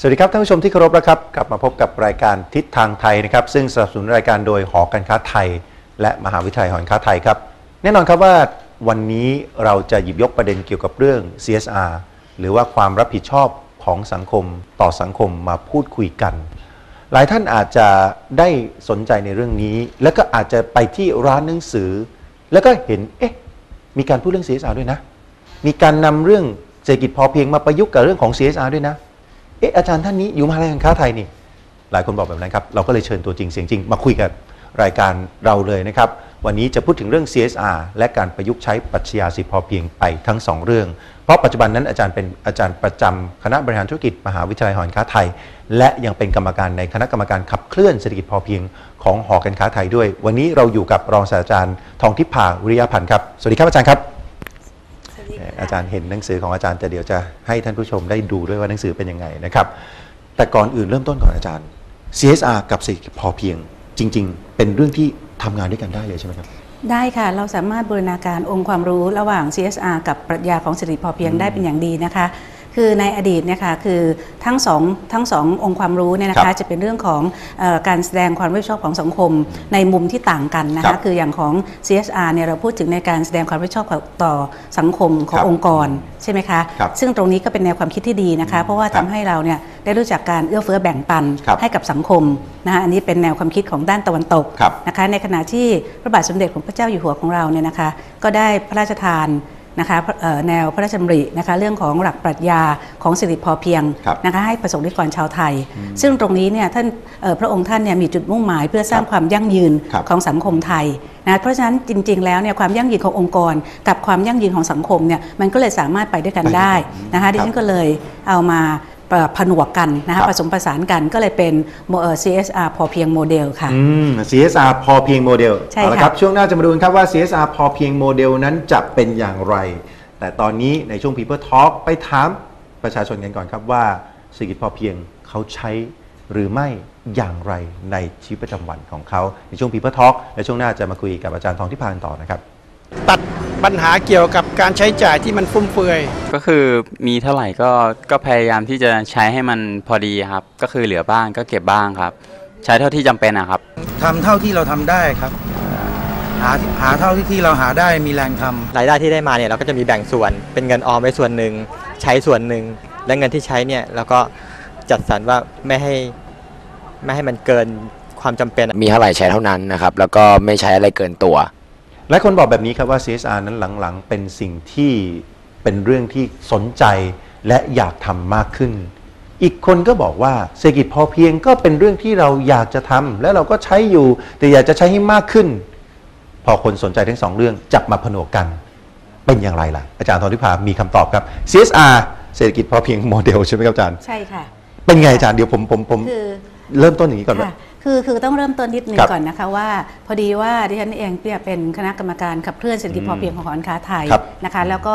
สวัสดีครับท่านผู้ชมที่เคารพนะครับ กลับมาพบกับรายการทิศทางไทยนะครับ ซึ่งสนับสนุนรายการโดยหอการค้าไทย และมหาวิทยาลัยหอการค้าไทยครับ แน่นอนครับว่าวันนี้เราจะหยิบยกประเด็นเกี่ยวกับเรื่อง CSR หรือว่าความรับผิดชอบของสังคมต่อสังคมมาพูดคุยกัน หลายท่านอาจจะได้สนใจในเรื่องนี้ แล้วก็อาจจะไปที่ร้านหนังสือ แล้วก็เห็นเอ๊ะมีการพูดเรื่อง CSR ด้วยนะ มีการนำเรื่องเศรษฐกิจพอเพียงมาประยุกต์กับเรื่องของ CSR ด้วยนะ เอ๊ะอาจารย์ท่านนี้อยู่มหาลัยการค้าไทยนี่ หลายคนบอกแบบนั้นครับ เราก็เลยเชิญตัวจริงเสียงจริง มาคุยกับรายการเราเลยนะครับ วันนี้จะพูดถึงเรื่อง CSR และการประยุกต์ใช้ปรัชญาสิพอเพียงไปทั้งสองเรื่อง เพราะปัจจุบันนั้นอาจารย์เป็นอาจารย์ประจำคณะบริหารธุรกิจมหาวิทยาลัยหอการค้าไทย และยังเป็นกรรมการในคณะกรรมการขับเคลื่อนเศรษฐกิจพอเพียงของหอการค้าไทยด้วย วันนี้เราอยู่กับรองศาสตราจารย์ทองทิพย์ภาวิริยพันธ์ครับ สวัสดีครับอาจารย์ครับ อาจารย์เห็นหนังสือของอาจารย์แต่เดี๋ยวจะให้ท่านผู้ชมได้ดูด้วยว่าหนังสือเป็นยังไงนะครับ แต่ก่อนอื่นเริ่มต้นก่อนอาจารย์ CSR กับเศรษฐกิจพอเพียง จริง ๆ เป็นเรื่องที่ทำงานด้วยกันได้เลยใช่ไหมครับได้ค่ะ เราสามารถบูรณาการองค์ความรู้ระหว่าง CSR กับปรัชญาของเศรษฐกิจพอเพียงได้เป็นอย่างดีนะคะ คือในอดีตเนี่ยค่ะคือทั้งสองทั้งสององค์ความรู้เนี่ยนะครัคะบจะเป็นเรื่องของเออการแสดงความรับผิดชอบของสังคมในมุมที่ต่างกันนะครัคะบคืออย่างของ CSR เนี่ยเราพูดถึงในการแสดงความรับผิดชอบต่อสังคมของครับองค์กรใช่ไหมคะครับซึ่งตรงนี้ก็เป็นแนวความคิดที่ดีนะคะ เพราะว่าครัทำบให้เราเนี่ยได้รู้จักการเอื้อเฟื้อแบ่งปันครับให้กับสังคมนะคะอันนี้เป็นแนวความคิดของด้านตะวันตกครับนะคะในขณะที่พระบาทสมเด็จของพระเจ้าอยู่หัวของเราเนี่ยนะคะก็ได้พระราชทาน นะคะเอ่อแนวพระราชดำรินะคะเรื่องของหลักปรัชญาของเศรษฐกิจพอเพียงครับนะคะให้ประสงค์นิกรชาวไทย ซึ่งตรงนี้เนี่ยท่านเอ่อพระองค์ท่านเนี่ยมีจุดมุ่งหมาย เพื่อสร้างครับความยั่งยืนครับของสังคมไทยนะเพราะฉะนั้นจริง ๆ แล้วเนี่ยความยั่งยืนขององค์กร กับความยั่งยืนของสังคมเนี่ยมันก็เลยสามารถไปด้วยกันได้นะคะดิฉันก็เลยเอามาเอ่อ ผนวกกันนะครัคะบผสมผสานกันก็เลยเป็นโมเอ่อ CSR พอเพียงโมเดลค่ะอืม CSR พอเพียงโมเดลใช่เอาละค่ะครับ ช่วงหน้าจะมาดูกันครับว่า CSR พอเพียงโมเดลนั้นจะเป็นอย่างไร แต่ตอนนี้ในช่วง People Talk ไปถามประชาชนกันก่อนครับว่าเศรษฐกิจพอเพียงเขาใช้หรือไม่อย่างไรในชีวิตประจำวันของเขา ในช่วง People Talk และช่วงหน้าจะมาคุยกับอาจารย์ทองที่พานต่อนะครับ ตัดปัญหาเกี่ยวกับการใช้จ่ายที่มันฟุ่มเฟือย ก็คือมีเท่าไหร่ก็ก็พยายามที่จะใช้ให้มันพอดีครับ ก็คือเหลือบ้างก็เก็บบ้างครับ ใช้เท่าที่จำเป็นนะครับ ทำเท่าที่เราทำได้ครับ หาหาเท่าที่ที่เราหาได้มีแรงทำ รายได้ที่ได้มาเนี่ยเราก็จะมีแบ่งส่วนเป็นเงินออมไว้ส่วนหนึ่งใช้ส่วนหนึ่งและเงินที่ใช้เนี่ยเราก็จัดสรรว่าไม่ให้ไม่ให้มันเกินความจำเป็น มีเท่าไหร่ใช้เท่านั้นนะครับ แล้วก็ไม่ใช้อะไรเกินตัว หลายคนบอกแบบนี้ครับว่า CSR นั้นหลังๆ เป็นสิ่งที่เป็นเรื่องที่สนใจและอยากทำมากขึ้น อีกคนก็บอกว่าเศรษฐกิจพอเพียงก็เป็นเรื่องที่เราอยากจะทำและเราก็ใช้อยู่ แต่อยากจะใช้ให้มากขึ้น พอคนสนใจทั้งสองเรื่องจับมาผนวกกัน เป็นอย่างไรล่ะ อาจารย์ทองทิพามีคำตอบครับ CSR เศรษฐกิจพอเพียงโมเดลใช่ไหมครับอาจารย์ ใช่ค่ะ เป็นไงอาจารย์เดี๋ยวผมผมผมคือเริ่มต้นอย่างนี้ก่อนว่า ค่ะคือคือต้องเริ่มต้นนิดนึงครับก่อนนะคะว่าพอดีว่าดิฉันเองเนี่ยเป็นคณะกรรมการขับเคลื่อนเศรษฐกิจพอเพียงของหอการค้าไทยครับนะคะแล้วก็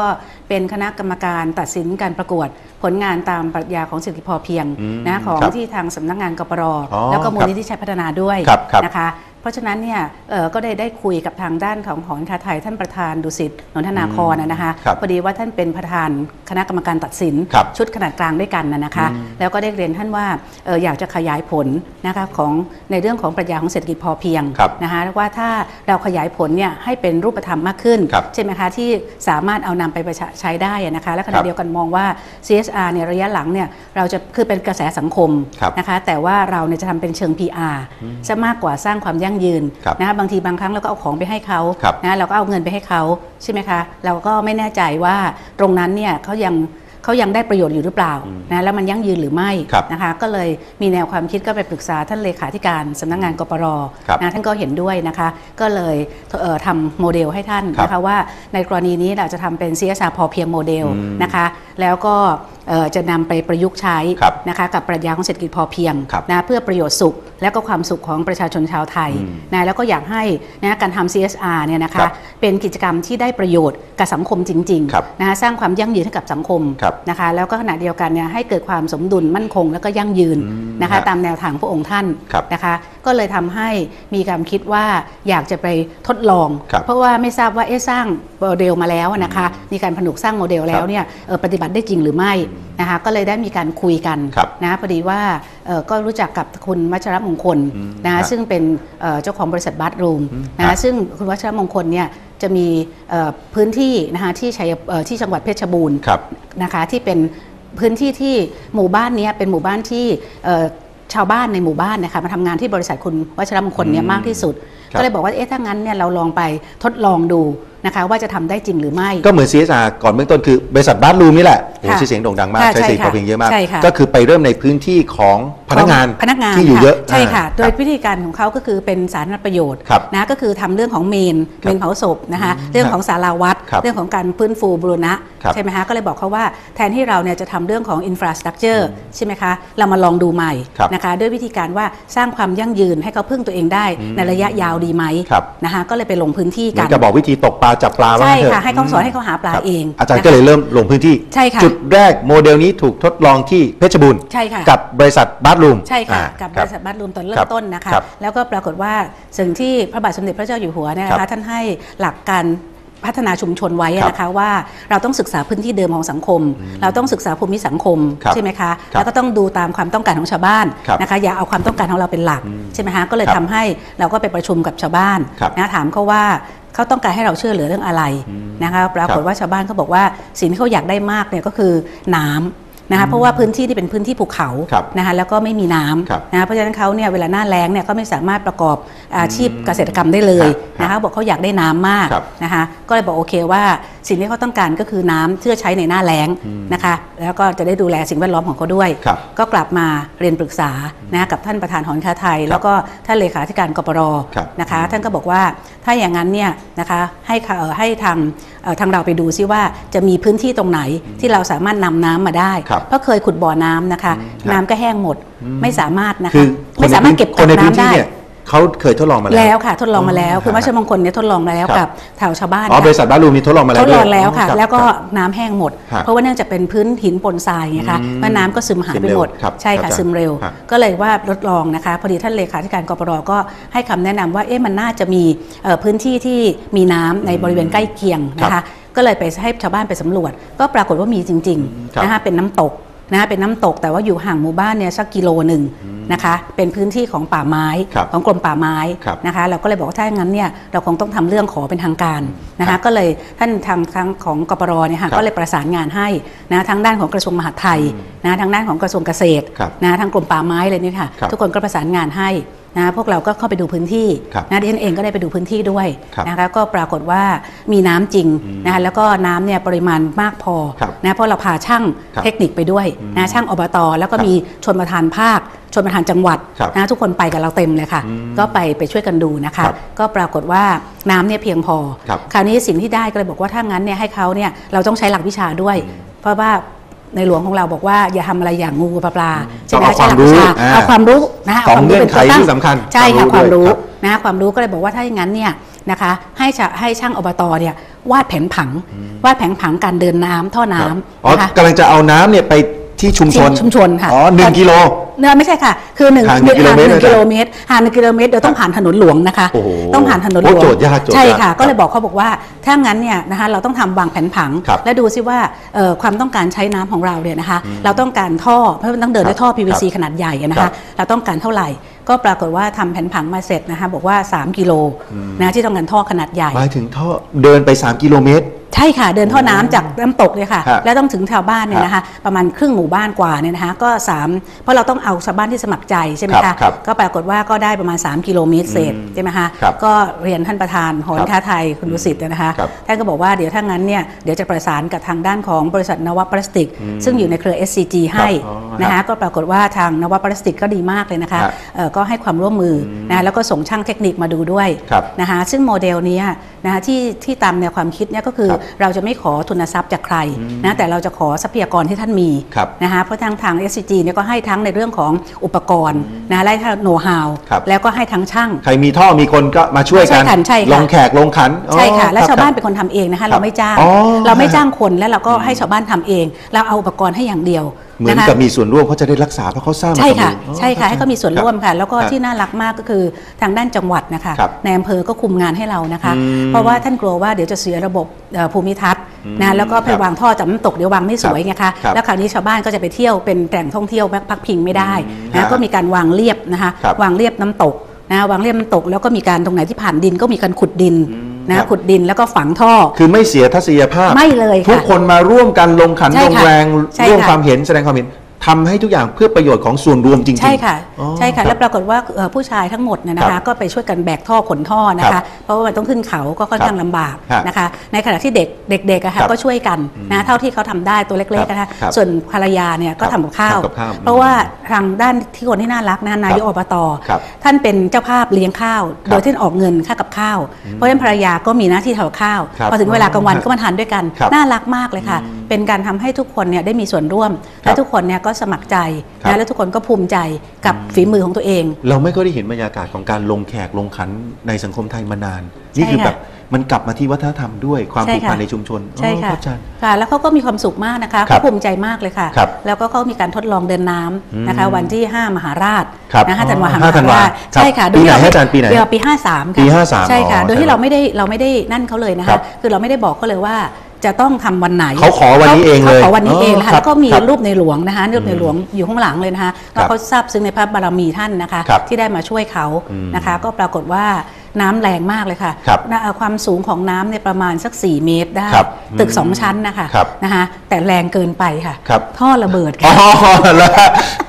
เป็นคณะกรรมการตัดสินการประกวดผลงานตามปรัชญาของเศรษฐกิจพอเพียงอืมนะของครับที่ทางสำนักงานกปรอ๋อแล้วก็มูลครับนิธิชัยพัฒนาด้วยครับครับนะคะ เพราะฉะนั้นเนี่ยเอ่อก็ได้ได้คุยกับทางด้านของหอการค้าไทยท่านประธานดุสิตนนทนาครนะนะคะครับพอดีว่าท่านเป็นประธานคณะกรรมการตัดสินครับชุดขนาดกลางด้วยกันนะนะคะ แล้วก็ได้เรียนท่านว่าเอออยากจะขยายผลนะคะของในเรื่องของปรัชญาของเศรษฐกิจพอเพียงครับนะคะว่าถ้าเราขยายผลเนี่ยให้เป็นรูปธรรมมากขึ้นครับใช่ไหมคะที่สามารถเอานำไปประชาใช้ได้อะนะคะและขคณะรับเดียวกันมองว่า CSR เนี่ยระยะหลังเนี่ยเราจะคือเป็นกระแสสังคมครับนะคะแต่ว่าเราเนี่ยจะทำเป็นเชิง PR จะมากกว่าสร้างความยั่งยืนครับนะคะบางทีบางครั้งเราก็เอาของไปให้เขาครับนะเราก็เอาเงินไปให้เขาใช่ไหมคะเราก็ไม่แน่ใจว่าตรงนั้นเนี่ยเขายังเขายังได้ประโยชน์อยู่หรือเปล่านะแล้วมันยั่งยืนหรือไม่ครับนะคะก็เลยมีแนวความคิดก็ไปปรึกษาท่านเลขาธิการสำนักงานกปรครับนะท่านก็เห็นด้วยนะคะ ก็เลยเอ่อทำโมเดลให้ท่านครับนะคะว่าในกรณีนี้เราจะทำเป็น CSR พอเพียงโมเดลอืมนะคะ แล้วก็เอ่อ จะนำไปประยุกต์ใช้ครับนะคะกับปรัชญาของเศรษฐกิจพอเพียงครับนะเพื่อประโยชน์สุข และก็ความสุขของประชาชนชาวไทยอืมนะแล้วก็อยากให้นะการทำ CSR เนี่ยนะครัคะบเป็นกิจกรรมที่ได้ประโยชน์กับสังคมจริงครับๆนะคะสร้างความยั่งยืนให้กับสังคมครับนะคะแล้วก็ขณะเดียวกันเนี่ยให้เกิดความสมดุลมั่นคง แล้วก็ยั่งยืนอืมนะคะฮะตามแนวทางพระองค์ท่านครับนะคะก็เลยทำให้มีการคิดว่าอยากจะไปทดลองครับเพราะว่าไม่ทราบว่าเอ๊ะสร้างโมเดลมาแล้วนะคะมีการผนวกสร้างโมเดลแล้วเนี่ยเอ่อปฏิบัติได้จริงหรือไม่นะคะก็เลยได้มีการคุยกันครับนะพอดีว่าเอ่อก็รู้จักกับคุณวัชรมงคลอืมนะครัคะบซึ่งเป็นเอ่อเจ้าของบริษัทบัตรูมอืมนะครัคะบซึ่งคุณวัชรมงคลเนี่ยจะมีเอ่อพื้นที่นะคะที่ชัยเอ่อที่จังหวัดเพชรบูรณ์ครับนะคะที่เป็นพื้นที่ที่หมู่บ้านเนี้ยเป็นหมู่บ้านที่เอ่อชาวบ้านในหมู่บ้านนะคะมาทำงานที่บริษัทคุณวัชรมงคลเนี่ยอืมมากที่สุดครับก็เลยบอกว่าเอ๊ะถ้างั้นเนี่ยเราลองไปทดลองดู นะคะว่าจะทำได้จริงหรือไม่ ก็เหมือน CSR ก่อนเบื้องต้นคือบริษัทบาร์รูมนี่แหละโอ้โหค่ะชื่อเสียงโด่งดังมากค่ะใช้สิทธิ์ใช่พอค่ะเพียงเยอะมากใช่ค่ะก็คือไปเริ่มในพื้นที่ของพนักงานพนักงานที่อยู่ค่เยอะใช่ค่ะอ่าโดยวิธีการของเขาก็คือเป็นสาธารณประโยชน์ครับนะก็คือทำเรื่องของเมนครับเมนเผาศพนะคะเรื่องของสาราวัดครับเรื่องของการฟื้นฟูบูรณะครับใช่ไหมคะก็เลยบอกเขาว่าแทนที่เราเนี่ยจะทำเรื่องของอินฟราสตรักเจอร์ใช่ไหมคะเรามาลองดูใหม่ครับนะคะด้วยวิธีการว่าสร้างความยั่งยืนให้เขาพึ่งตัวเองได้ในระยะยาวดีไหมครับนะคะก็เลยไปลงพื้นที่เหมืกัอนนกับบอกวิธีตกปลาจับปลาว่าใช่งั้นเถค่ะให้เขาสอนให้เขาหาปลาครับเองอาจารย์นะคะก็เลยเริ่มลงพื้นที่ ใช่ค่ะ จุดแรกโมเดลนี้ถูกทดลองที่เพชรบูรณ์ ใช่ค่ะ กับบริษัทบาร์รูม ใช่ค่ะอ่ากับบคริษัทบ้านรวมตอนเริ่ครัมบต้นนะคะ ครับแล้วก็ปรากฏว่าสิ่งที่พระบาทสมเด็จพระเจ้าอยู่หัวเนี่ยนะครัคะบท่านให้หลักการพัฒนาชุมชนไว้ครับนะคะว่าเราต้องศึกษาพื้นที่เดิมของสังคม เราต้องศึกษาภูมิสังคมครับใช่ไหมคะครับแล้วก็ต้องดูตามความต้องการของชาวบ้านครับนะคะอย่าเอาความต้องการของเราเป็นหลักใช่ไหมคะก็เลยครับทำให้เราก็ไปประชุมกับชาวบ้านครับนะถามเขาว่า เขาต้องการให้เราช่วยเหลือเรื่องอะไรนะคะปรากฏว่าชาวบ้านเขาบอกว่าสิ่งที่เขาอยากได้มากเนี่ยก็คือน้ำ นะคะเพราะว่าพื้นที่ที่เป็นพื้นที่ภูเขาครับนะคะแล้วก็ไม่มีน้ำครับนะคะเพราะฉะนั้นเขาเนี่ยเวลาหน้าแล้งเนี่ยก็ไม่สามารถประกอบอาชีพเกษตรกรรมได้เลยครับนะคะบอกเขาอยากได้น้ำมากครับนะคะก็เลยบอกโอเคว่าสิ่งที่เขาต้องการก็คือน้ำที่จะใช้ในหน้าแล้งนะคะแล้วก็จะได้ดูแลสิ่งแวดล้อมของเขาด้วยครับก็กลับมาเรียนปรึกษานะคะกับท่านประธานหอนค้าไทย แล้วก็ท่านเลขาธิการกปรครับนะคะท่านก็บอกว่าถ้าอย่างนั้นเนี่ยนะคะให้ค่ะเอ่อให้ทางเอ่อทางเราไปดูซิว่าจะมีพื้นที่ตรงไหนที่เราสามารถนำน้ำมาได้ครับเพราะเคยขุดบ่อน้ำนะคะครับน้ำก็แห้งหมดไม่สามารถนะคืคะอไม่สามารถเก็บคกันกในพื้นน้ำที่ได้เนี่ยเขาเคยทดลองมาแล้วแล้วค่ะทดลองมาแล้วอ๋อคือวัชรมงคลเนี่ยทดลองมาแล้วครับกับแถวชาวบ้านอ๋อค่ะบริษัทบาร์รูมนี่ทดลองมาแล้วทดลองด้วยแล้วค่ะรับแล้วก็ครับน้ำแห้งหมดฮะเพราะว่าเนื่องจากเป็นพื้นหินปนทรายไงคะอืมเพราะน้ำก็ซึมหายไปหมดซึมเร็วครับใช่ครัค่ะบซึมเร็วฮะก็เลยว่าทดลองนะคะ พอดีท่านเลขาธิการกปรก็ให้คำแนะนำว่าเอ๊ะมันน่าจะมีเอ่อพื้นที่ที่มีน้ำในบริเวณใกล้เคียงนะครัคะบ ก็เลยไปให้ชาวบ้านไปสำรวจ ก็ปรากฏว่ามีจริงครับๆนะคะเป็นน้ำตกนะคะเป็นน้ำตกแต่ว่าอยู่ห่างหมู่บ้านเนี่ยสักกิโลหนึ่งนะคะเป็นพื้นที่ของป่าไม้ครับของกรมป่าไม้ครับนะคะเราก็เลยบอกว่าถ้าอย่างนั้นเนี่ยเราคงต้องทำเรื่องขอเป็นทางการนะครัคะบก็เลยท่านทางทางของกปรเนี่ยครัค่ะบก็เลยประสานงานให้นะทั้งด้านของกระทรวงมหาดไทยนะทั้งด้านของกระทรวงเกษตรครับนะทั้งกรมป่าไม้เลยนี่ค่ะครับทุกคนก็ประสานงานให้ นะพวกเราก็เข้าไปดูพื้นที่ครับนะดิฉันเองก็ได้ไปดูพื้นที่ด้วยครับนะคะก็ปรากฏว่ามีน้ำจริงนะคะแล้วก็น้ำเนี่ยปริมาณมากพอครับนะเพราะเราพาช่างครับเทคนิคไปด้วยนะช่างอบต แล้วก็ครับมีชนประธานภาคชนประธานจังหวัดครับนะทุกคนไปกับเราเต็มเลยค่ะ ก็ไปไปช่วยกันดูนะคะครับก็ปรากฏว่าน้ำเนี่ยเพียงพอครับคราวนี้สิ่งที่ได้ก็เลยบอกว่าถ้างั้นเนี่ยให้เขาเนี่ยเราต้องใช้หลักวิชาด้วย เพราะว่า ในหลวงของเราบอกว่าอย่าทำอะไรอย่างงูปลาปลาต้องไหเอาความใช้หลักรู้วิชอ่าเอาความรู้นะคะสองาความรู้เงื่อนไขป็ตัวตั้ที่สำคัญใช่ค่ะความมคาวรู้รู้ด้วยครับนะคะความรู้ก็เลยบอกว่าถ้าอย่างนั้นเนี่ยนะคะให้ชะให้ช่างอบตเนี่ยวาดแผนผัง วาดแผนผังการเดินน้ำท่อน้ำอ๋อนะคะกำลังจะเอาน้ำเนี่ยไป ที่ชุมชนที่ชุมชนค่ะอ๋อหนึ่งกิโลเนอไม่ใช่ค่ะ คือหนึ่งห่างหนึ่งกิโลเมตรห่างหนึ่งเลยนะกิโลเมตรห่างหนึ่งกิโลเมตรเดี๋ยวต้องผ่านถนนหลวงนะคะโอ้โหต้องผ่านถนนหลวงโอ้โจทย์ยากโจทย์ใช่ยากค่ะครับก็เลยบอกเขาบอกว่าถ้างั้นเนี่ยนะคะเราต้องทำวางแผนผังครับและดูซิว่าเอ่อความต้องการใช้น้ำของเราเนี่ยนะคะ เราต้องการท่อเพราะมันต้องเดินด้วยท่อ PVC ขนาดใหญ่อะนะครัคะบเราต้องการเท่าไหร่ก็ปรากฏว่าทำแผนผังมาเสร็จนะคะบอกว่า 3 กิโลนะที่ต้องการท่อขนาดใหญ่หมายถึงท่อเดินไป 3 กิโลเมตร ใช่ค่ะเดินท่อน้ำจากน้ำตกเลยค่ะฮะแล้วต้องถึงชาวบ้านเนี่ยนะคะ ประมาณครึ่งหมู่บ้านกว่าเนี่ยนะคะ ก็สามเพราะเราต้องเอาชาวบ้านที่สมัครใจใช่ไหมครัคะบครับก็ปรากฏว่าก็ได้ประมาณ 3 กิโลเมตรเศษใช่ไหมคะครับก็เรียนท่านประธานหอครันบค้าไทยคุณดุสิตนะคะครับท่านก็บอกว่าเดี๋ยวถ้างั้นเนี่ยเดี๋ยวจะประสานกับทางด้านของบริษัทนวัตพลาสติก ซึ่งอยู่ในเครือ SCG ให้อ๋อฮะนะคะก็ปรากฏว่าทางนวัตพลาสติกก็ดีมากเลยนะคะฮะเอ่อก็ให้ความร่วมมืออนะคะแล้วก็ส่งช่างเทคนิคมาดูด้วยครับนะคะซึ่งโมเดลเนี้ยนะคะที่ที่ตามแนวความคิดเนี่ยก็คือครับเราจะไม่ขอทุนทรัพย์จากใครนะแต่เราจะขอทรัพยากรที่ท่านมีครับนะคะเพราะทางทาง SCG เนี่ยก็ให้ทั้งในเรื่องของอุปกรณ์นะและโน้ตฮาวครับแล้วก็ให้ทั้งช่าง ใครมีท่อมีคนก็มาช่วยกันใช่ค่ะใช่ค่ะลงแขกลงขันอ๋อใช่ค่ะและรับชาวบ้านครับเป็นคนทำเองนะครัคะบเราไม่จ้างอ๋อเราไม่จ้างคนและเราก็ให้ชาวบ้านทำเอง เราเอาอุปกรณ์ให้อย่างเดียวเหมือนนะคะกับมีส่วนร่วมเขาจะได้รักษาเพราะเขาสร้างมาใช่กับค่ะมืออ๋อใช่ค่ะให้เขามีส่วนร่วมค่ะ แล้วก็ครับที่น่ารักมากก็คือทางด้านจังหวัดนะคะครับในอำเภอก็คุมงานให้เรานะคะอืมเพราะว่าท่านกลัวว่าเดี๋ยวจะเสียระบบเอ่อภูมิทัศน์อืมนะแล้วก็ไปครับวางท่อจากน้ำตกเดี๋ยววางไม่สวยไงคะครับแล้วคราวนี้ชาวบ้านก็จะไปเที่ยวเป็นแหล่งท่องเที่ยวพักพิงไม่ได้อืมนะฮะก็มีการวางเรียบนะคะครับวางเรียบน้ำตกนะวางเรียบน้ำตกแล้วก็มีการตรงไหนที่ผ่านดินก็มีการขุดดินอืมค นะรับขุดดินแล้วก็ฝังท่อ คือไม่เสียทัศนียภาพ ไม่เลยค่ะทุกคนมาร่วมกันลงขันใช่ลงค่ะแรงใช่ร่วมค่ะความเห็นแสดงความเห็น ทำให้ทุกอย่างเพื่อประโยชน์ของส่วนรวมจริงๆ ใช่ค่ะอ๋อใช่ค่ะรับแล้วปรากฏว่าเอ่อผู้ชายทั้งหมดเนี่ยนะครัคะบก็ไปช่วยกันแบกท่อขนท่อนะครัคะบเพราะว่ามันต้องขึ้นเขาก็ค่อนข้างลำบากฮะนะคะ ในขณะที่เด็กเด็กๆอะครัค่ะบก็ช่วยกันอืมนะเท่าที่เขาทำได้ตัวเล็กๆนะคะครับส่วนภรรยาเนี่ยก็ครับทำกับข้าวทำกับข้าว เพราะว่าทางด้านที่คนที่น่ารักนะนายกอบตครับท่านเป็นเจ้าภาพเลี้ยงข้าวครับโดยที่ออกเงินค่ากับข้าว เพราะฉะนั้นภรรยาก็มีหน้าที่ทำกับข้าวครับพอถึงเวลากลางวันอ๋อก็มาทานด้วยกันครับน่ารักมากเลยค่ะ เป็นการทำให้ทุกคนเนี่ยได้มีส่วนร่วมครัและบทุกคนเนี่ยก็สมัครใจครับ นะและทุกคนก็ภูมิใจกับฝีมือของตัวเอง เราไม่ก็ได้เห็นบรรยากาศของการลงแขกลงขันในสังคมไทยมานาน นี่ใช่คือค่ะแบบมันกลับมาที่วัฒนธรรมด้วยความใช่ผูกพันค่ะ ในชุมชนใช่อ๋อค่ะรับอาจารย์ ค่ะ แล้วเขาก็มีความสุขมากนะคะครัเขาบภูมิใจมากเลยค่ะ ครับแล้วก็เขามีการทดลองเดินน้ำนะคะอืมวันที่ 5 มหาราชครับนะ5ธันวาอ๋อมหา5ธันวาราชครับใช่ค่ะปีไหนโดยที่ฮะอาจารย์ปีไหนเดือนปี 53ค่ะปี53ใช่ค่ะ อ๋อโดยที่เราไม่ได้เราไม่ได้นั่นเขาเลยนะครัคะบ คือเราไม่ได้บอกเขาเลยว่า จะต้องทำวันไหนเขาขอวันนี้เองเลยเขาขอวันนี้เองนะอ๋อคะครับแล้วก็มีครับรูปในหลวงนะคะรูปในหลวงอยู่ข้างหลังเลยนะคะครัว่าบเขาทราบซึ้งในพระบารมีท่านนะคะครับที่ได้มาช่วยเขาอืมนะคะ ก็ปรากฏว่า น้ำแรงมากเลยค่ะครับนะเอ่อความสูงของน้ำเนี่ยประมาณสัก 4 เมตรได้ครับตึกอืมสองชั้นนะคะครับนะคะแต่แรงเกินไปค่ะครับท่อระเบิดอ๋ค่ะอแล้ว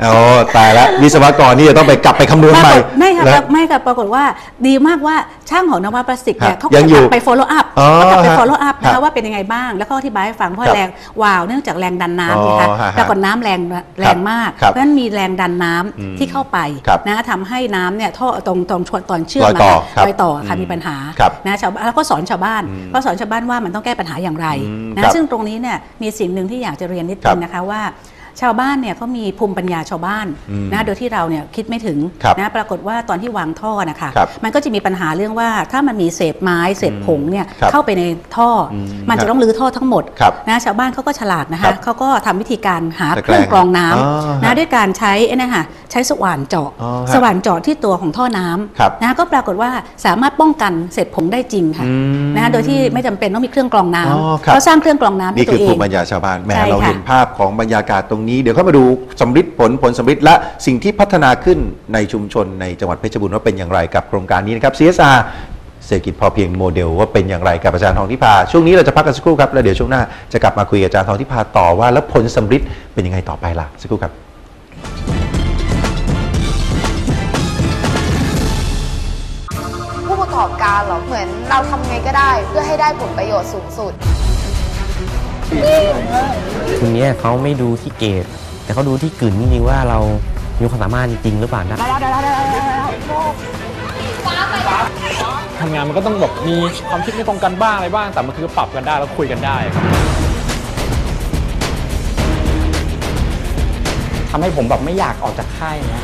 โอ้ตายแล้ววิศวกรนี่จะต้องไปกลับไปคำนวณปราใหม่กฏไม่ค่ะแล้วไม่ค่ะปรากฏว่าดีมากว่าช่างของนวัตพลาสติกเนี่ยฮะเขาก็ยังอยู่กลับไป follow up อ๋อเขากลับไปฮะ follow up นะครัคะบว่าเป็นยังไงบ้าง แล้วก็อธิบายให้ฟังเพราะครับแรงวาวเนื่องจากแรงดันน้ำอ๋อนะคะฮะปรากฏน้ำแรงแรงมากครับเพราะฉะนั้นมีแรงดันน้ำอืมที่เข้าไปครับนะทำให้น้ำเนี่ยท่อตรงตรงตอนเชื่อมรอยต่อมาครับรอยต่อค่ะอืมมีปัญหาครับนะชาวบ้านแล้วก็สอนชาวบ้านอืมก็สอนชาวบ้านว่ามันต้องแก้ปัญหาอย่างไรอืมนะครับซึ่งตรงนี้เนี่ยมีสิ่งหนึ่งที่อยากจะเรียนนิดครันึบงนะคะว่า ชาวบ้านเนี่ยเขามีภูมิปัญญาชาวบ้านอืมนะโดยที่เราเนี่ยคิดไม่ถึงครับนะปรากฏว่าตอนที่วางท่อนะคะครับมันก็จะมีปัญหาเรื่องว่าถ้ามันมีเศษไม้เศษผงเนี่ยครับเข้าไปในท่ออมมันครัจะบต้องรื้อท่อทั้งหมดครับนะชาวบ้านเขาก็ฉลาดนะครัคะบเขาก็ทำวิธีการหาตะเคแกรงรื่องกรองน้ำอ๋อนะด้วยการใช้ไอ้นะค่ะใช้สว่านเจาะอ๋อฮะสว่านเจาะที่ตัวของท่อน้ำครับนะก็ปรากฏว่าสามารถป้องกันเศษผงได้จริงค่ะอืมนะโดยที่ไม่จำเป็นต้องมีเครื่องกรองน้อ๋อำครับเขาสร้างเครื่องกรองน้ำให้นี่ตัคือวเอภูงมิปัญญาชาวบ้านแหมใช่เราค่ะเห็นภาพของบรรยากาศตรงนี้เดี๋ยวเข้ามาดูสำลิดผลผลสำลิดและสิ่งที่พัฒนาขึ้นในชุมชนในจังหวัดเพชรบูรณ์ว่าเป็นอย่างไรกับโครงการนี้นะครับ CSR เศรษฐกิจพอเพียงโมเดลว่าเป็นอย่างไรกับอาจารย์ทองทิพาช่วงนี้เราจะพักกันสักครู่ครับแล้วเดี๋ยวช่วงหน้าจะกลับมาคุยกับอาจารย์ทองทิพาต่อว่า แล้วผลสำลิดเป็นยังไงต่อไปล่ะสักครู่ครับผู้ประกอบการเหรอเหมือนเราทำไงก็ได้ เพื่อให้ได้ผลประโยชน์สูงสุด คนเนี้ยเขาไม่ดูที่เกรดแต่เขาดูที่กลิ่นจริงๆว่าเรามีความสามารถจริงๆหรือเปล่านะทำงานมันก็ต้องแบบมีความคิดไม่ตรงกันบ้างอะไรบ้าง แต่มันคือปรับกันได้แล้วคุยกันได้ครับทำให้ผมแบบไม่อยากออกจากค่ายนะ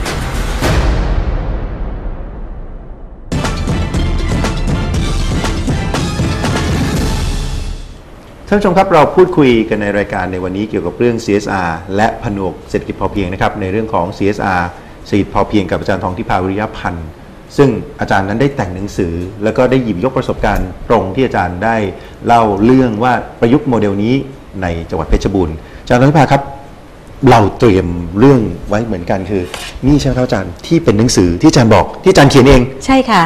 ท่านผู้ชมครับเราพูดคุยกันในรายการในวันนี้เกี่ยวกับเรื่อง CSR และผนวกเศรษฐกิจพอเพียงนะครับในเรื่องของ CSR เศรษฐกิจพอเพียงกับอาจารย์ทองทิพาวิริยพันธ์ซึ่งอาจารย์นั้นได้แต่งหนังสือ แล้วก็ได้หยิบยกประสบการณ์ตรงที่อาจารย์ได้เล่าเรื่องว่าประยุกต์โมเดลนี้ในจังหวัดเพชรบูรณ์อาจารย์ทองทิพาครับ เราเตรียมเรื่องไว้เหมือนกันคือนี่ใช่ไหมครับอาจารย์ที่เป็นหนังสือที่อาจารย์บอกที่อาจารย์เขียนเอง ใช่ค่ะ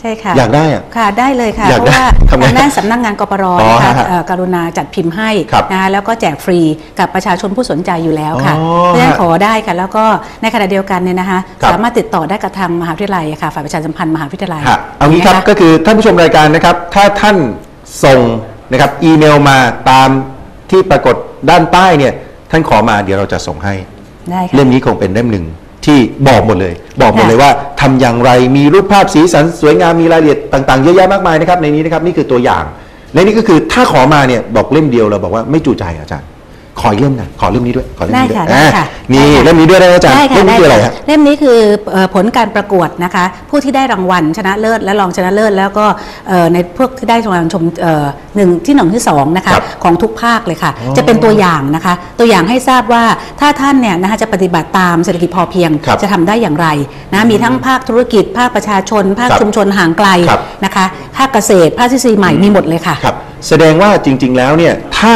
ใช่ค่ะอยากได้อะค่ะได้เลยค่ะอยากเพราะว่าได้ทำไงทางด้านสำนักงานกปรอ๋อนะคะฮะเอ่อกรุณาจัดพิมพ์ให้ครับนะคะแล้วก็แจกฟรีกับประชาชนผู้สนใจอยู่แล้วค่ะอ๋อเพราะฉะนั้นฮะขอได้ค่ะ แล้วก็ในขณะเดียวกันเนี่ยนะคะครับสามารถติดต่อได้กับทางมหาวิทยาลัยค่ะฝ่ายประชาสัมพันธ์มหาวิทยาลัยฮะเอางี้ครับนะะก็คือท่านผู้ชมรายการนะครับ ถ้าท่านส่งนะครับอีเมลมาตามที่ปรากฏด้านใต้เนี่ยท่านขอมาเดี๋ยวเราจะส่งให้ได้ค่ะเล่มนี้คงเป็นเล่มหนึ่ง ที่บอกหมดเลย บอกหมดค่ะเลยว่าทำอย่างไรมีรูปภาพสีสันสวยงามมีรายละเอียดต่างๆเยอะแยะมากมายนะครับในนี้นะครับนี่คือตัวอย่างและนี่ก็คือถ้าขอมาเนี่ยบอกเล่มเดียวเราบอกว่าไม่จูใจอาจารย์ ขออีกเล่มหนะขอเล่มนี้ด้วยขอเล่มนี้ด้วยได้ค่ะได้อ่าค่ะนี่ได้ค่ะเล่มนี้ด้วยนะอาจารย์ได้ค่ะเล่มนี้ได้คืออะไรค่ะฮะเล่มนี้คือเอ่อผลการประกวดนะคะ ผู้ที่ได้รางวัลชนะเลิศและรองชนะเลิศแล้วก็เอ่อในพวกที่ได้รางวัลชมเอ่อหนึ่งที่หนึ่งที่สองนะคะครับของทุกภาคเลยค่ะอ๋อจะเป็นตัวอย่างนะคะ ตัวอย่างให้ทราบว่าถ้าท่านเนี่ยนะคะจะปฏิบัติตามเศรษฐกิจพอเพียงครับจะทำได้อย่างไรนะมีทั้งภาคธุรกิจ ภาคประชาชน ภาคครับชุมชนห่างไกลครับนะคะภาคเกษตรภาคทฤษฎีใหม่มีหมดเลยค่ะครับแสดงว่าจริง ๆ แล้วเนี่ยถ้า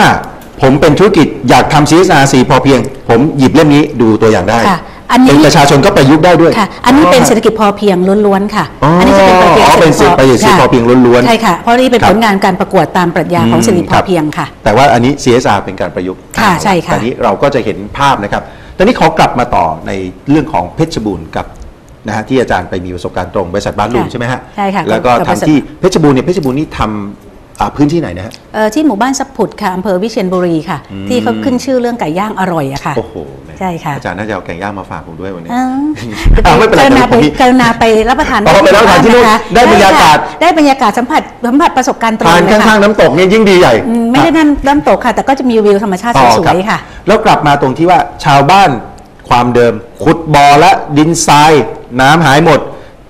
ผมเป็นธุรกิจอยากทำ CSR 4พอเพียง ผมหยิบเล่มนี้ดูตัวอย่างได้ค่ะ อันนี้เป็นประชาชนก็ประยุกต์ได้ด้วย ค่ะ อันนี้เป็นเศรษฐกิจพอเพียงล้วนๆค่ะ อ๋ออันนี้จะเป็นประเภทอ๋อเป็นศรษฐกิจเศรษฐกิจพอเพียงล้วนๆใช่ค่ะ เพราะนี่เป็นครับ ผลงานการประกวดตามปรัชญาของเศรษฐกิจพอเพียงค่ะ แต่ว่าอันนี้ CSR เป็นการประยุกต์ค่ะใช่ค่ะตอนนี้เราก็จะเห็นภาพนะครับตอนนี้ขอกลับมาต่อในเรื่องของเพชรบูรณ์กับนะฮะที่อาจารย์ไปมีประสบการณ์ตรงบริษัทบ้านลุงค่ะใช่ไหมฮะใช่ค่ะแล้วก็กับบริษัททำที่เพชรบูรณ์เนี่ยเพชรบูรณ์นี่ทำอ่า พื้นที่ไหนนะฮะเอ่อที่หมู่บ้านสัพพุดค่ะอำเภอวิเชียรบุรีค่ะอืมที่เขาขึ้นชื่อเรื่องไก่ย่างอร่อยอะค่ะโอ้โหแหมใช่ค่ะอาจารย์น่าจะเอาแกงย่างมาฝากผมด้วยวันนี้อ้าวอ้าวไม่เป็นไรกรุณาผมไปมีกรุณาไปรับประทานอ๋อไปรับประทานที่นู่นะคะได้บรรยากาศได้บรรยากาศสัมผัสสัมผัสประสบการณ์ตรงทานเลยข้างค่ะๆน้ำตกเนี่ยยิ่งดีใหญ่อืมไม่ได้นั่นน้ำตกค่ะ แต่ก็จะมีวิวธรรมชาติต่อสครัวบยๆค่ะ แล้วกลับมาตรงที่ว่าชาวบ้านความเดิมขุดบ่อและดินทรายน้ำหายหมด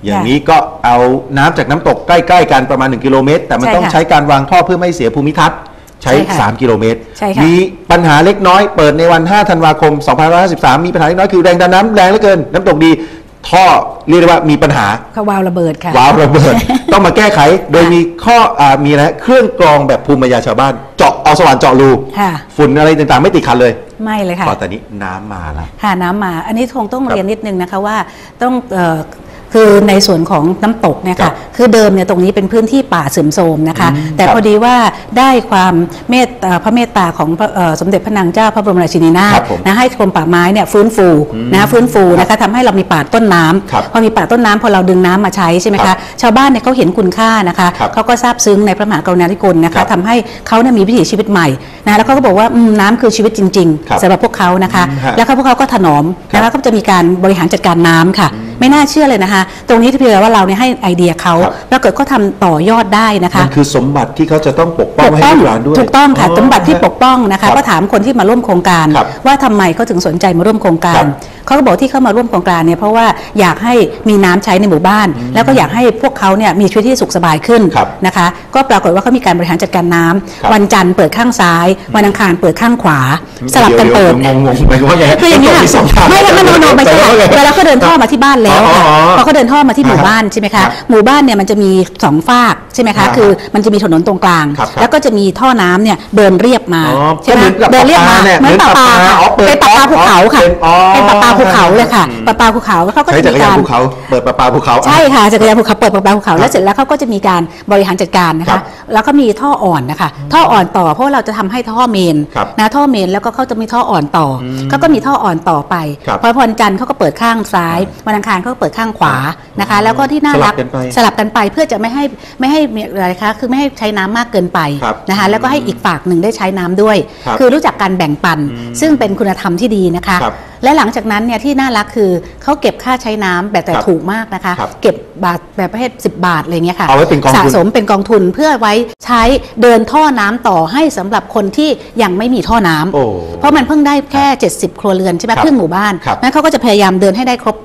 อย่างนี้ก็เอาน้ำจากน้ำตกใกล้ ๆ กันประมาณ 1 กิโลเมตร แต่มันใช่ต้องค่ะใช้การวางท่อเพื่อไม่ให้เสียภูมิทัศน์ ใช้ใช่ค่ะ3กิโลเมตรใช่ค่ะมีปัญหาเล็กน้อย เปิดในวัน 5 ธันวาคม 2553 มีปัญหาเล็กน้อยคือแรงดันน้ำแรงเหลือเกิน น้ำตกดีท่อเรียกได้ว่ามีปัญหาเขาวาวระเบิดค่ะว้าวระเบิด ต้องมาแก้ไขโดยมีข้ออ่ามีอะไรเครื่องกรองแบบภูมิปัญญาชาวบ้าน เจาะเอาสว่านเจาะรูค่ะฝุ่นอะไรต่างๆ ไม่ติดขัดเลย ไม่เลยค่ะพอตอนนี้น้ำมาแล้วหาน้ำมา อันนี้คงต้องครับเรียนนิดนึงนะคะว่าต้องเอ่อ คือในส่วนของน้ำตกเนี่ยครัค่ะบคือเดิมเนี่ยตรงนี้เป็นพื้นที่ป่าเสื่อมโทรมนะคะอืมแต่ครับพอดีว่าได้ความเมตตาพระเมตตาของพระเอ่อสมเด็จพระนางเจ้าพระบรมราชินีนาครัถบผมนะให้กรมป่าไม้เนี่ยฟื้นฟูอืมนะคะฟื้นฟูนะคะทำให้เรามีป่าต้นน้ำครับพอมีป่าต้นน้ำพอเราดึงน้ำมาใช้ใช่ไหมครัคะบชาวบ้านเนี่ยเขาเห็นคุณค่านะคะครับเขาก็ซาบซึ้งในพระมหากรุณาธิคุณนะครัคะบทำให้เขาเนี่ยมีวิถีชีวิตใหม่นะแล้วเขาก็บอกว่าอืมน้ำคือชีวิตจริงครับๆสำหรับพวกเขานะคะอืมฮะแล้วก็พวกเขาก็ถนอมครันะบคะก็จะมีการบริหารจัดการน้ำค่ะ ไม่น่าเชื่อเลยนะคะ ตรงนี้ที่เพียงว่าเราเนี่ยให้ไอเดียเขาครับปรากฏเขาทำต่อยอดได้นะคะมันคือสมบัติที่เขาจะต้องปกป้องให้ลูกหลานด้วยถูกต้องค่ะสมบัติที่ปกป้องนะครัคะบก็ถามคนที่มาร่วมโครงการครับว่าทำไมเขาถึงสนใจมาร่วมโครงกาครัรบเขาก็บอกที่เข้ามาร่วมโครงการเนี่ยเพราะว่าอยากให้มีน้ำใช้ในหมู่บ้าน แล้วก็อยากให้พวกเขาเนี่ยมีชีวิตที่สุขสบายขึ้นครับนะคะ ก็ปรากฏว่าเขามีการบริหารจัดการน้ำครับวันจันทร์เปิดข้างซ้าย วันอังคารเปิดข้างขวา สลับกันยวเปิดยวงงๆไปว่าไงคืออย่างนี้นี้ค่ะไม่ไม่ไม่ไม่ไม่ไม่ใช่ค่ะเวลาเขาเดินท่อมาที่บ้านแล้วค่ะอ๋ออ๋อพอเขาเดินท่อมาที่หมู่อ่าฮะบ้านใช่ไหมครัคะบหมู่บ้านเนี่ยมันจะมีสองฝากใช่ไหมคะอ่าฮะคือมันจะมีถนนตรงกลางครับครับแล้วก็จะมีท่อน้ำเนี่ยเดินเรียบมาอ๋อใช่ไหมก็เหมือนกับเดินเรียบมาประปาเนี่ยเหมือนเหมืปอนลาปลาประปาค่ะอ๋อเปิดเป็นปลาปลาภูเขาค่ะเป็นอ๋อเป็นปลาปลาภูเขาเลยค่ะปลาปลาภูเขาแล้วเขาก็ใช้จะจักมีรยานการภูเขาเปิดประปาภูเขาใช่ค่ะจักรยานภูเขาเปิดปลาปลาภูเขาครับแล้วเสร็จแล้วเขาก็จะมีการบริหารจัดการนะครัคะบ แล้วก็มีท่ออ่อนนะคะ ท่ออ่อนต่อเพราะว่าเราจะทำให้ท่อเมนครับนะท่อเมนแล้วก็เขาจะมีท่ออ่อนต่ออมเขาก็มีท่ออ่อนต่อไปครับพอวันจันทร์เขาก็เปิดข้างซ้ายวันอังคารเขาก็เปิดข้างขวานะคะ แล้วก็ที่น่ารักสลับกันไปสลับกันไปเพื่อจะไม่ให้ไม่ให้มีอะไรคะคือไม่ให้ใช้น้ำมากเกินไปครับนะคะแล้วก็ให้อีกฝากหนึ่งได้ใช้น้ำด้วยครับคือรู้จักการแบ่งปันอืมซึ่งเป็นคุณธรรมที่ดีนะคะครับและหลังจากนั้นเนี่ยที่น่ารักคือเขาเก็บค่าใช้น้ำแบบแต่ครับถูกมากนะคะครับเก็บบาทแบบประเภท10 บาทอะไรเงี้ยค่ะเอาไว้เป็นกองทุนสะสมเป็นกองทุนเพื่อไว้ใช้เดินท่อน้ำต่อให้สำหรับคนที่ยังไม่มีท่อน้ำโอ้เพราะมันเพิ่งได้แค่ 70 ครัวเรือนใช่ไหมครับครึ่งหมู่บ้านครับนั้นเขาก็จะพยายามเดินให้ได้ครบ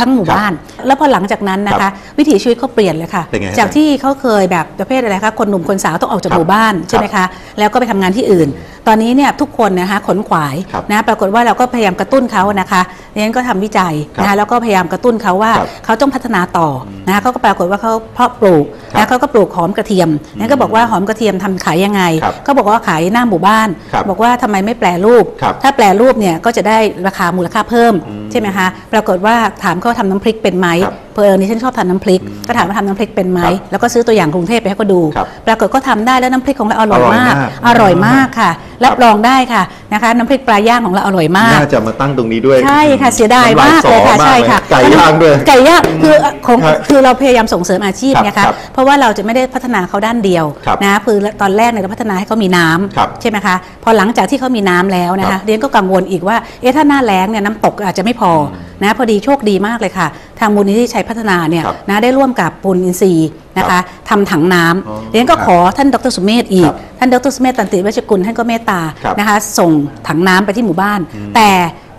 ทั้งหมู่ครับบ้าน แล้วพอหลังจากนั้นนะครัคะบวิถีชีวิตเขาเปลี่ยนเลยค่ะเป็นไงฮะจากที่เขาเคยแบบประเภทอะไรคะคนหนุ่มคนสาวต้องออกจากครับหมู่บ้านใช่ไหมคะแล้วก็ไปทำงานที่อื่น ตอนนี้เนี่ยทุกคนนะคะขนขวายครับนะปรากฏว่าเราก็พยายามกระตุ้นเขานะคะดังนั้นก็ทำวิจัยนะครัคะบแล้วก็พยายามกระตุ้นเขาว่าครับเขาต้องพัฒนาต่ออนะคะเขาก็ปรากฏว่าเขาเพาะปลูกครับนะเขาก็ปลูกหอมกระเทียมนั้นก็บอกว่าหอมกระเทียมทำขายยังไงครับเขาบอกว่าขายหน้าหมู่บ้านครับบอกว่าทำไมไม่แปลรูปครับถ้าแปลรูปเนี่ยก็จะได้ราคามูลค่าเพิ่มใช่ไหมคะปรากฏว่าถามเขาทำน้ำพริกเป็นไหม ครับเพออนี่ฉันชอบทานน้ำพริก ก็ถามว่าทำน้ำพริกเป็นไหมครับแล้วก็ซื้อตัวอย่างกรุงเทพไปให้เขาดูครับปรากฏก็ทำได้แล้วน้ำพริกของเราอร่อยอร่อยมากมาก อร่อยมากค่ะครัรับบรองได้ค่ะนะคะน้ำพริกปลาย่างของเราอร่อยมาก น่าจะมาตั้งตรงนี้ด้วย ใช่ค่ะเสียดายน้ำมากสเลยอค่ะมากใช่ค่ะ ไก่ย่างด้วยไก่ย่างคือของครับคือเราพยายามส่งเสริมอาชีพครับไงครัคะบเพราะว่าเราจะไม่ได้พัฒนาเขาด้านเดียวครับนะคือตอนแรกเนี่ยเราพัฒนาให้เขามีน้ำครับใช่ไหมคะพอหลังจากที่เขามีน้ำแล้วนะครัคะบเรียนก็กังวลอีกว่าเอ๊ะถ้าหน้าแล้งเนี่ยน้ำตกอาจจะไม่พออนะพอดีโชคดีมากเลยค่ะทางมูลนิธิชัยพัฒนาเนี่ยครับนะได้ร่วมกับปูนอินทรีย์นะคะทำถังน้อ๋อำเรียนก็ขอท่านดรสุเมธอีคกรับท่านดรสุเมธตันติเวชกุลท่านก็เมตตาครับนะคะส่งถังน้ำไปที่หมู่บ้าน แต่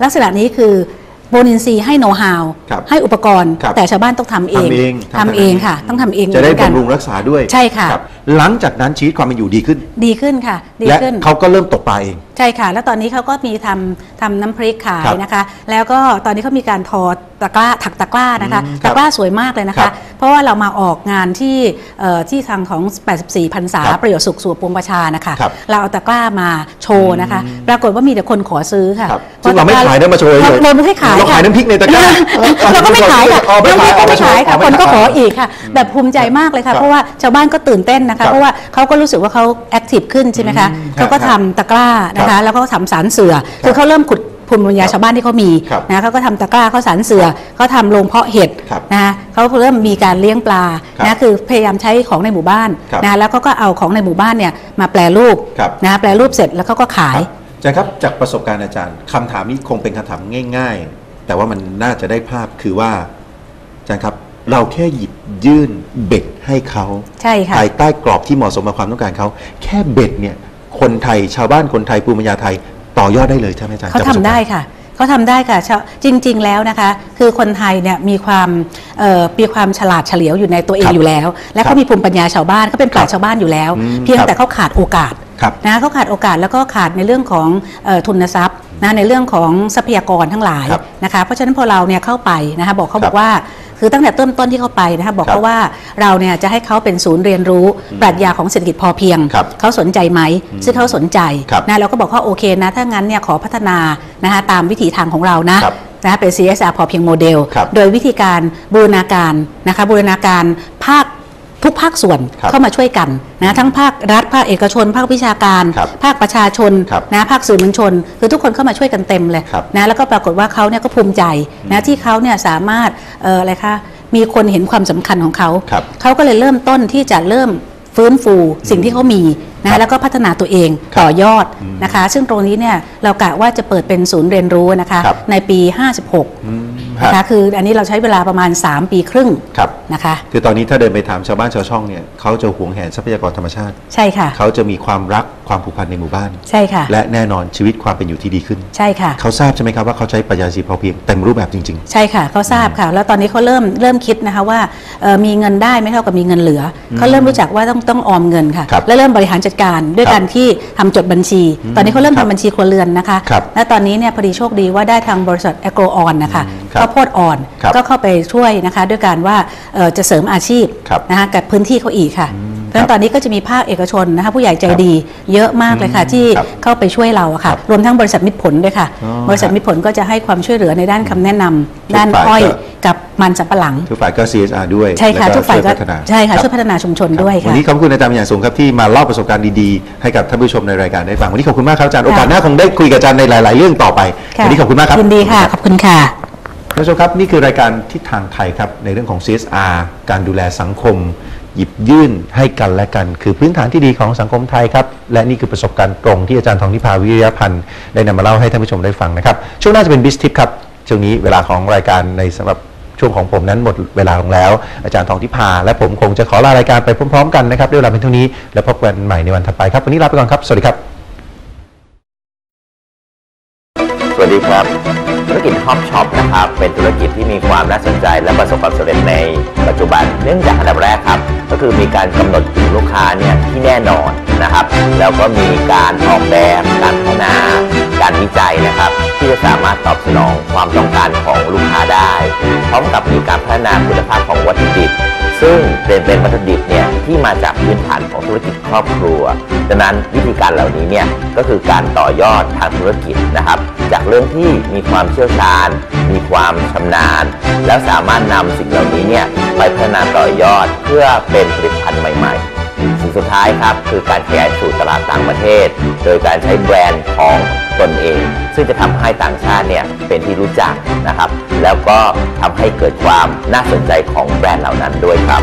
ลักษณะนี้คือปูนอินทรีย์ให้โน้ตฮาวครับให้อุปกรณ์ครับแต่ชาวบ้านต้องทำเองทำเองทำเองค่ะ ต้องทำเองจะได้เหมือนกันบำรุงรักษาด้วยใช่ค่ะรับ หลังจากนั้นชีวิตความเป็นอยู่ดีขึ้น ดีขึ้นค่ะ ดีและขึ้น เขาก็เริ่มตกปลาเอง ใช่ค่ะ แล้วตอนนี้เขาก็มีทำทำน้ำพริกขาครัยบนะคะ แล้วก็ตอนนี้เขามีการทอตะกร้าถักตะกร้านะคะ อืมครับตะกร้าสวยมากเลยนะครัคะ บเพราะว่าเรามาออกงานที่เอ่อที่ทางของ 84พรรษาครับประโยชน์สุขสู่ปวงประชานะคะ ครับเราเอาตะกร้ามาโชว์นะคะ ปรากฏว่ามีแต่คนขอซื้อค่ะครับพะซึ่งเราไม่ตะกขายนะมาโชว์เฉยๆเราเราไม่ให้ขายเราขายค่ะน้ำพริกในตะกร้าเราก็ไม่ขายค่ะอ๋อไม่น้ำพริกก็ขายไม่ขายค่ะอ๋อไม่คนก็ขายขออีกค่ะ แบบภูมิใจมากเลยครัค่ะบเพราะว่าชาวบ้านก็ตื่นเต้นนะครัคะบเพราะว่าเขาก็รู้สึกว่าเขาแอคทีฟขึ้นใช่ไหมคะอืมเขาก็ครับทำตะกร้านะครัคะบแล้วก็ทำสารเสือคือเขาเริ่มขุดภูมิปัญญาชาวบ้านที่เขามีครับนะเขาก็ทำตะกร้าเขาสารเสือเขาทำโรงเพาะเห็ดครับนะคะเขาเริ่มมีการเลี้ยงปลาครับนะคือพยายามใช้ของในหมู่บ้านครับนะแล้วก็ก็เอาของในหมู่บ้านเนี่ยมาแปลรูปครับนะแปลรูปเสร็จแล้วเขาก็ขายอาจารย์ครับจากประสบการณ์อาจารย์คำถามนี้คงเป็นคำถามง่าย ๆ แต่ว่ามันน่าจะได้ภาพคือว่าอาจารย์ครับ เราแค่หยิบยื่นเบ็ดให้เขาใช่ค่ะภายใต้กรอบที่เหมาะสมกับความต้องการเขาแค่เบ็ดเนี่ยคนไทยชาวบ้านคนไทยภูมิปัญญาไทยต่อยอดได้เลยใช่ไหมอาจารย์เขาจกทำประสบการณ์ได้ค่ะเขาทำได้ค่ะชาวจริง ๆ แล้วนะคะ คือคนไทยเนี่ยมีความเอ่อมีความฉลาดเฉลียวอยู่ในตัวเองครับอยู่แล้ว และครัเขาบมีภูมิปัญญาชาวบ้านเขาเป็นปราชญ์ชาวบ้านอยู่แล้วอืมเพียงครับแต่เขาขาดโอกาสครับนะเขาขาดโอกาสแล้วก็ขาดในเรื่องของเอ่อทุนทรัพย์นะในเรื่องของทรัพยากรทั้งหลายครับนะคะเพราะฉะนั้นพอเราเนี่ยเข้าไปนะคะบอกเขาครับบอกว่า คือตั้งแต่เริ่มต้นที่เข้าไปนะคะบอกครับเขาว่าเราเนี่ยจะให้เขาเป็นศูนย์เรียนรู้ปรัชญาของเศรษฐกิจพอเพียงครับเขาสนใจไหมซึ่งเขาสนใจครับนะเราก็บอกว่าโอเคนะ ถ้างั้นเนี่ยขอพัฒนานะคะตามวิถีทางของเรานะครับนะคะเป็น CSR พอเพียงโมเดลครับโดยวิธีการบูรณาการนะคะบูรณาการภาค ทุกภาคส่วนครับเข้ามาช่วยกันนะทั้งภาครัฐภาคเอกชน ภาควิชาการครับภาคประชาชนครับนะภาคสื่อมวลชน คือทุกคนเข้ามาช่วยกันเต็มเลยครับนะแล้วก็ปรากฏว่าเขาเนี่ยก็ภูมิใจนะที่เขาเนี่ยสามารถเอ่ออะไรคะมีคนเห็นความสำคัญของเขาครับเขาก็เลยเริ่มต้นที่จะเริ่มฟื้นฟูสิ่งที่เขามีครั นะบแล้วก็พัฒนาตัวเองครับต่อยอดอืมนะคะ ซึ่งตรงนี้เนี่ยเรากะว่าจะเปิดเป็นศูนย์เรียนรู้นะคะครับในปี 56อืมนะฮะคะคืออันนี้เราใช้เวลาประมาณ 3 ปีครึ่งครับนะคะ คือตอนนี้ถ้าเดินไปถามชาวบ้านชาวช่องเนี่ยเขาจะหวงแหนทรัพยากรธรรมชาติ ใช่ค่ะเขาจะมีความรักความผูกพันในหมู่บ้าน ใช่ค่ะ และแน่นอนชีวิตความเป็นอยู่ที่ดีขึ้น ใช่ค่ะ เขาทราบใช่ไหมครับว่าเขาใช้ปรัชญาชีพพอเพียงเต็มรูปแบบจริงใช่ค่ะเขาทราบค่ะ แล้วตอนนี้เขาเริ่มเริ่มคิดนะคะว่าเอ่อมีเงินได้ไม่เท่ากับมีเงินเหลืออเขาเริ่มรู้จักว่าต้องต้องออมเงินค่ะครับและเริ่มบริหารจัดการด้วยครับการที่ทำจดบัญชีอืมตอนนี้เขาเริ่มครับทำบัญชีครัวเรือนนะคะครับและตอนนี้เนี่ยพอดีโชคดีว่าได้ทางบริษัทแอโกรออนนะคะอืมครับข้าวโพดอ่อนครับก็เข้าไปช่วยนะคะ ด้วยการว่าเอ่อจะเสริมอาชีพครับนะคะกับพื้นที่เขาอีกค่ะ อืมเพราะฉะนั้นตอนนี้ก็จะมีภาคเอกชนนะคะผู้ใหญ่ใจดีเยอะมากเลยค่ะอืมที่ครับเข้าไปช่วยเราอะค่ะครับรวมทั้งบริษัทมิตรผลด้วยค่ะอ๋อบริษัทมิตรผลก็จะให้ความช่วยเหลือในด้านคำแนะนำทุกด้านฝ่ายอ้อยก็กับมันสำปะหลังๆทุกฝ่ายก็ CSR ด้วยใช่ค่ะแล้วทุกฝ่ายก็ช่วพัฒนาใช่ค่ะรับช่วยพัฒนาชุมชนด้วยวัค่ะนนี้ขอบคุณอาจารย์เป็นอย่างสูงครับที่มาเล่าประสบการณ์ดีๆให้กับท่านผู้ชมในรายการได้ฟังวันนี้ขอบคุณมากครับอาจารย์โอกาสหน้าคงได้คุยกับอาจารย์ในหลาย ๆ เรื่องต่อไปค่ะวันนี้ขอบคุณมากครับยินดีค่ะขอบคุณค่ะท่านผู้ชมครับนี่คือรายการทิศทางไทยครับในเรื่องของ CSR การดูแลสังคม หยิบยื่นให้กันและกัน คือพื้นฐานที่ดีของสังคมไทยครับ และนี่คือประสบการณ์ตรงที่อาจารย์ทองทิพาวิริยพันธ์ได้นำมาเล่าให้ท่านผู้ชมได้ฟังนะครับ ช่วงหน้าจะเป็นบิสทิปครับช่วงนี้เวลาของรายการในสำหรับช่วงของผมนั้นหมดเวลาลงแล้ว อาจารย์ทองทิพาและผมคงจะขอลารายการไปพร้อมๆ กันนะครับด้วยเวลาเป็นเท่านี้ แล้วพบกันใหม่ในวันถัดไปครับ วันนี้ลาไปก่อนครับ สวัสดีครับ สวัสดีครับ กิจฮอปช็อปนะครับเป็นธุรกิจที่มีความน่าสนใจ และประสบความสำเร็จในปัจจุบัน เนื่องจากอันดับแรกครับ ก็คือมีการกำหนดกลุ่มลูกค้าเนี่ยที่แน่นอนนะครับ แล้วก็มีการออกแบบการพัฒนา การวิจัยนะครับ ที่จะสามารถตอบสนองความต้องการของลูกค้าได้ พร้อมกับมีการพัฒนาคุณภาพของวัตถุดิบ ซึ่งเป็นเป็นวัตถุดิบเนี่ยที่มาจากพื้นฐานของธุรกิจครอบครัว ดังนั้นวิธีการเหล่านี้เนี่ยก็คือการต่อยอดทางธุรกิจนะครับ จากเรื่องที่มีความเชี่ยวชาญ มีความชำนาญ แล้วสามารถนำสิ่งเหล่านี้เนี่ยไปพัฒนาต่อยอดเพื่อเป็นผลิตภัณฑ์ใหม่ ๆ สุดท้ายครับ คือการขยายสู่ตลาดต่างประเทศ โดยการใช้แบรนด์ของตนเอง ซึ่งจะทำให้ต่างชาติเนี่ยเป็นที่รู้จักนะครับ แล้วก็ทำให้เกิดความน่าสนใจของแบรนด์เหล่านั้นด้วยครับ